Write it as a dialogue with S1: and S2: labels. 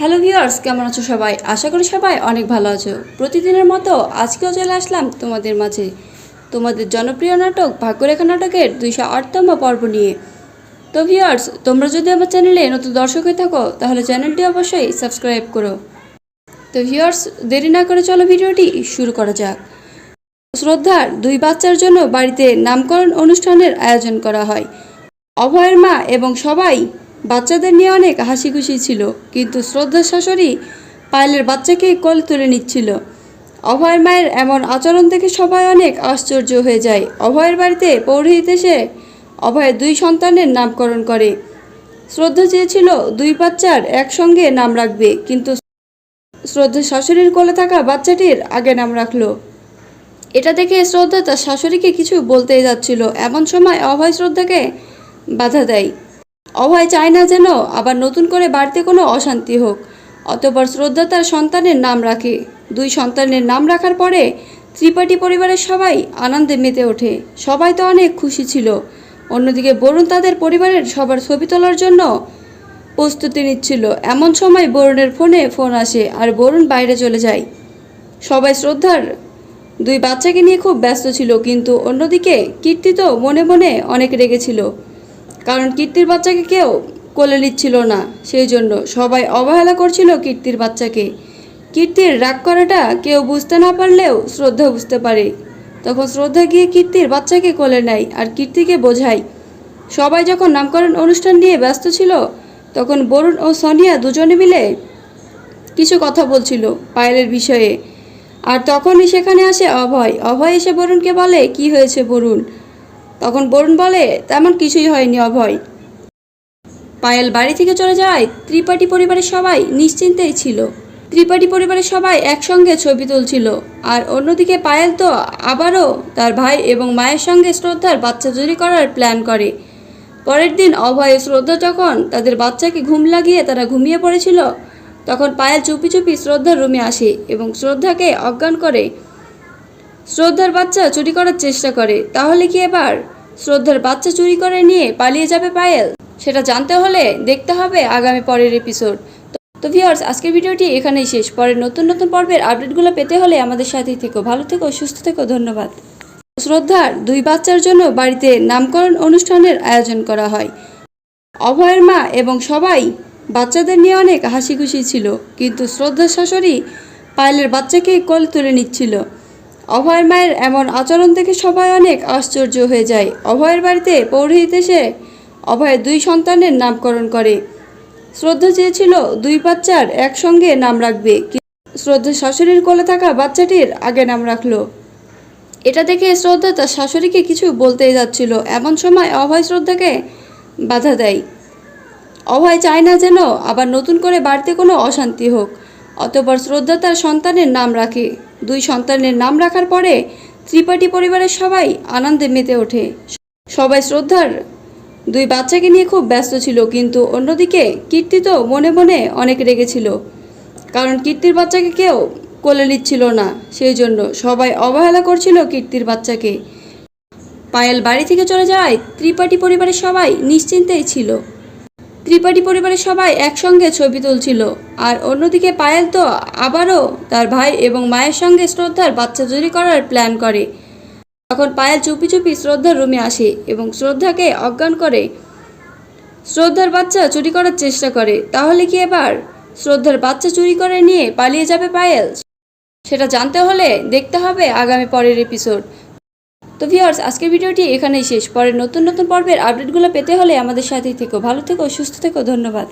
S1: Hello viewers কেমন আছো সবাই? আশা করি সবাই অনেক ভালো আছো। প্রতিদিনের মতো আজকেও চলে আসলাম তোমাদের মাঝে। তোমাদের জনপ্রিয় নাটক, ভাগ্যরেখা নাটকের দুইশো আটতম পর্ব নিয়ে। তো ভিউয়ার্স তোমরা যদি আমার চ্যানেলে নতুন দর্শক হয়ে থাকো, তাহলে চ্যানেলটি অবশ্যই সাবস্ক্রাইব করো। তো ভিউয়ার্স দেরি না করে চলো ভিডিওটি শুরু করা যাক। শ্রদ্ধার দুই বাচ্চার জন্য বাড়িতে নামকরণ অনুষ্ঠানের আয়োজন করা হয়। অভয়ের মা এবং সবাই বাচ্চাদের নিয়ে অনেক হাসি খুশি ছিল, কিন্তু শ্রদ্ধার শাশুড়ি পায়েলের বাচ্চাকে কোলে তুলে নিচ্ছিল। অভয়ের মায়ের এমন আচরণ দেখে সবাই অনেক আশ্চর্য হয়ে যায়। অভয়ের বাড়িতে পৌরোহিত এসে অভয়ের দুই সন্তানের নামকরণ করে। শ্রদ্ধা চেয়েছিল দুই বাচ্চার একসঙ্গে নাম রাখবে, কিন্তু শ্রদ্ধা শাশুড়ির কোলে থাকা বাচ্চাটির আগে নাম রাখল। এটা দেখে শ্রদ্ধা তার শাশুড়িকে কিছু বলতেই যাচ্ছিল। এমন সময় অভয় শ্রদ্ধাকে বাধা দেয়। অভয় চায় না যেন আবার নতুন করে বাড়িতে কোনো অশান্তি হোক। অতপর শ্রদ্ধা তার সন্তানের নাম রাখে। দুই সন্তানের নাম রাখার পরে ত্রিপাঠী পরিবারের সবাই আনন্দে মেতে ওঠে। সবাই তো অনেক খুশি ছিল। অন্যদিকে বরুণ তাদের পরিবারের সবার ছবি তোলার জন্য প্রস্তুতি নিচ্ছিল। এমন সময় বরুণের ফোনে ফোন আসে আর বরুণ বাইরে চলে যায়। সবাই শ্রদ্ধার দুই বাচ্চাকে নিয়ে খুব ব্যস্ত ছিল, কিন্তু অন্যদিকে কীর্তি তো মনে মনে অনেক রেগেছিল। কারণ কীর্তির বাচ্চাকে কেউ কোলে নিচ্ছিল না। সেই জন্য সবাই অবহেলা করছিল কীর্তির বাচ্চাকে। কীর্তির রাগ করাটা কেউ বুঝতে না পারলেও শ্রদ্ধা বুঝতে পারে। তখন শ্রদ্ধা গিয়ে কীর্তির বাচ্চাকে কোলে নেয় আর কীর্তিকে বোঝায়। সবাই যখন নামকরণ অনুষ্ঠান নিয়ে ব্যস্ত ছিল, তখন বরুণ ও সোনিয়া দুজনে মিলে কিছু কথা বলছিল পায়েলের বিষয়ে। আর তখনই সেখানে আসে অভয়। অভয় এসে বরুণকে বলে, কি হয়েছে বরুণ? তখন বরুণ বলে, তেমন কিছুই হয়নি অভয়। পায়েল বাড়ি থেকে চলে যাওয়ায় ত্রিপাঠী পরিবারের সবাই নিশ্চিন্তেই ছিল। ত্রিপাঠী পরিবারের সবাই একসঙ্গে ছবি তুলছিল। আর অন্যদিকে পায়েল তো আবারও তার ভাই এবং মায়ের সঙ্গে শ্রদ্ধার বাচ্চা চুরি করার প্ল্যান করে। পরের দিন অভয় শ্রদ্ধা যখন তাদের বাচ্চাকে ঘুম লাগিয়ে তারা ঘুমিয়ে পড়েছিল, তখন পায়েল চুপি চুপি শ্রদ্ধার রুমে আসে এবং শ্রদ্ধাকে অজ্ঞান করে শ্রদ্ধার বাচ্চা চুরি করার চেষ্টা করে, তাহলে কি এবার শ্রদ্ধার বাচ্চা চুরি করে নিয়ে পালিয়ে যাবে পায়েল? সেটা জানতে হলে দেখতে হবে আগামী পরের এপিসোড তো ভিউয়ার্স আজকের ভিডিওটি এখানেই শেষ। পরের নতুন নতুন পর্বের আপডেটগুলো পেতে হলে আমাদের সাথেই থেকো। ভালো থেকো, সুস্থ থেকো, ধন্যবাদ। শ্রদ্ধার দুই বাচ্চার জন্য বাড়িতে নামকরণ অনুষ্ঠানের আয়োজন করা হয়। অভয়ের মা এবং সবাই বাচ্চাদের নিয়ে অনেক হাসি খুশি ছিল, কিন্তু শ্রদ্ধার শাশুড়ি পায়েলের বাচ্চাকে কোলে তুলে নিচ্ছিল। অভয়ের মায়ের এমন আচরণ দেখে সবাই অনেক আশ্চর্য হয়ে যায়। অভয়ের বাড়িতে পৌরোহিত এসে অভয়ের দুই সন্তানের নামকরণ করে। শ্রদ্ধা চেয়েছিল দুই বাচ্চার একসঙ্গে নাম রাখবে, কিন্তু শ্রদ্ধার শাশুড়ির কোলে থাকা বাচ্চাটির আগে নাম রাখল। এটা দেখে শ্রদ্ধা তার শাশুড়িকে কিছু বলতেই যাচ্ছিল। এমন সময় অভয় শ্রদ্ধাকে বাধা দেয়। অভয় চায় না যেন আবার নতুন করে বাড়িতে কোনো অশান্তি হোক, অতপর শ্রদ্ধা তার সন্তানের নাম রাখে। দুই সন্তানের নাম রাখার পরে ত্রিপাঠী পরিবারের সবাই আনন্দে মেতে ওঠে। সবাই শ্রদ্ধার। দুই বাচ্চাকে নিয়ে খুব ব্যস্ত ছিল, কিন্তু অন্যদিকে কীর্তি তো মনে মনে অনেক রেগেছিল। কারণ কীর্তির বাচ্চাকে কেউ কোলে নিচ্ছিল না, সেই জন্য সবাই অবহেলা করছিল কীর্তির বাচ্চাকে। পায়েল বাড়ি থেকে চলে যাওয়ায় ত্রিপাঠী পরিবারের সবাই নিশ্চিন্তেই ছিল। ত্রিপাঠী পরিবারের সবাই একসঙ্গে ছবি তুলছিল। আর অন্যদিকে পায়েল তো আবারও তার ভাই এবং মায়ের সঙ্গে শ্রদ্ধার বাচ্চা চুরি করার প্ল্যান করে। তখন পায়েল চুপি চুপি শ্রদ্ধার রুমে আসে এবং শ্রদ্ধাকে অজ্ঞান করে। শ্রদ্ধার বাচ্চা চুরি করার চেষ্টা করে। তাহলে কি এবার শ্রদ্ধার বাচ্চা চুরি করে নিয়ে পালিয়ে যাবে পায়েল? সেটা জানতে হলে দেখতে হবে আগামী পরের এপিসোড তো ভিউয়ার্স আজকের ভিডিওটি এখানেই শেষ। পরে নতুন নতুন পর্বের আপডেটগুলো পেতে হলে আমাদের সাথেই থেকো। ভালো থেকো, সুস্থ থেকো, ধন্যবাদ।